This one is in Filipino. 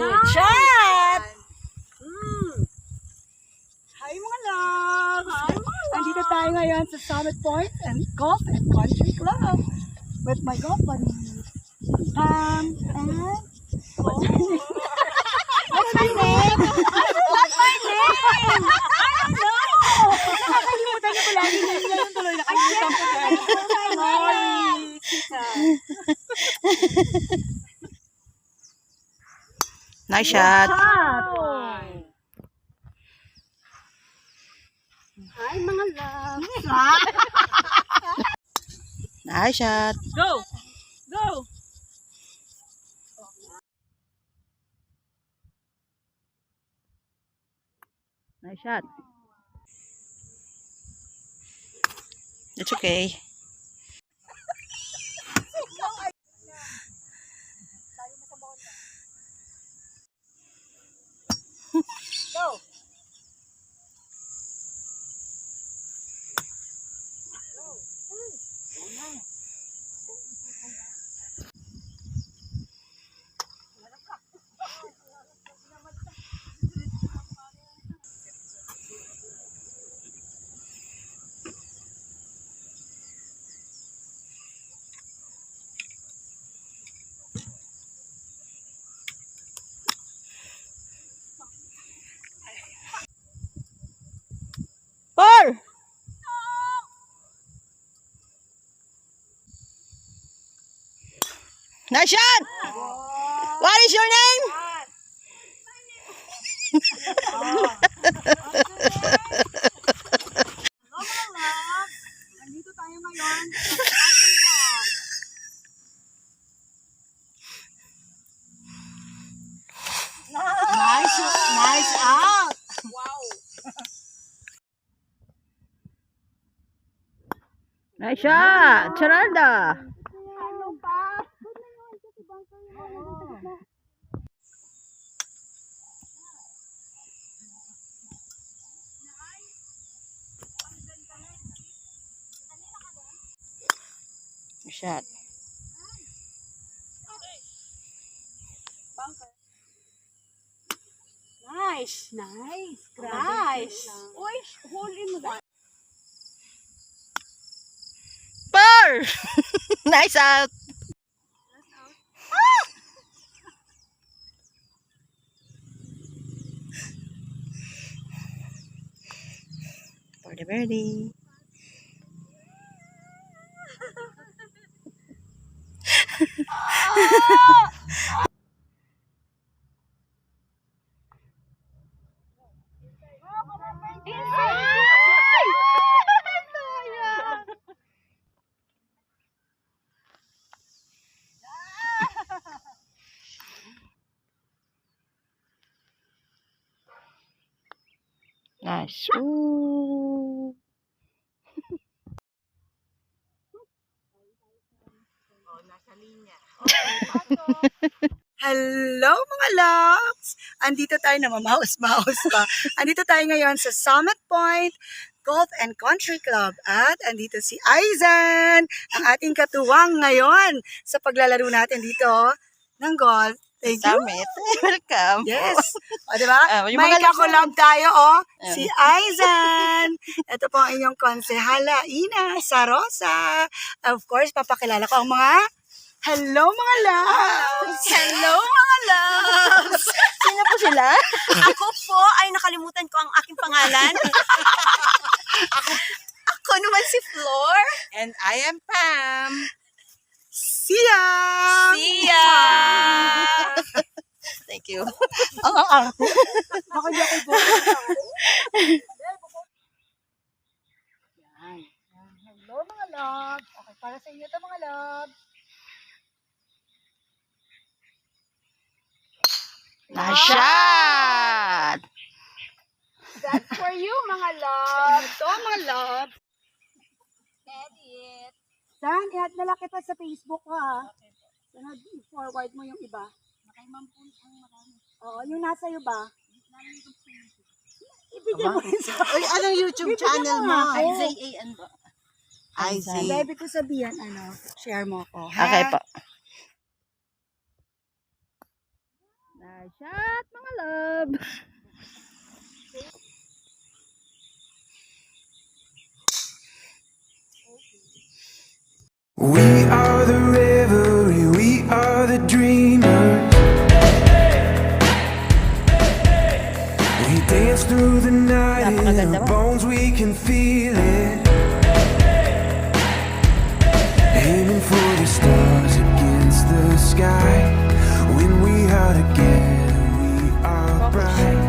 Good shot! Mm. Hi mga love! Hi mga love! Andito tayo ngayon sa Summit Point and Golf and Country Club with my golf buddies, Pam and... What's her name? Nice shot. Hi mga love! Nice shot. Go! Go! Nice shot. It's okay. Go! Four! Shot! What is your name? Nandito tayo ngayon. Nice, nice out! Nice shot! Charalda! Shot. Nice, nice, nice. Uy, hole in one. Four! nice out! For the birdie. Nice. Ooh. Hello mga loves! Andito tayo na mamaos-maos pa. Andito tayo ngayon sa Summit Point Golf and Country Club at andito si Aizen, ang ating katuwang ngayon sa paglalaro natin dito ng golf. Thank you. Summit. Welcome. Yes. O, di ba? Ah, yung May kakulab tayo, oh. Ayan. Si Aizen. Ito po ang inyong konsehala, Ina Sarosa. Of course, papakilala ko ang mga Hello mga loves! Hello mga loves! Sino po sila? Ako po ay nakalimutan ko ang aking pangalan. ako, ako naman si Flor. And I am Pam. Sia! Sia! Thank you. Ang ang ang. Ako di ako go. Yan. Yan. Hello mga loves. Okay, para sa inyo ito mga loves. Nice shot! That's for you mga loves. Ito mga loves. Edit. San, i-add na lang kita sa Facebook ha. Sana forward mo yung iba. Oo, yung nasa iyo ba? Ibigay mo rin sa Uy, anong YouTube channel mo and Isaiah. Hindi, ibig ko sabihin, ano, share mo ko. Okay po. Shot, mga love. We are the revelry, we are the dreamers. We dance through the night in our bones, we can feel it. Aiming for the stars against the sky when we are together cry.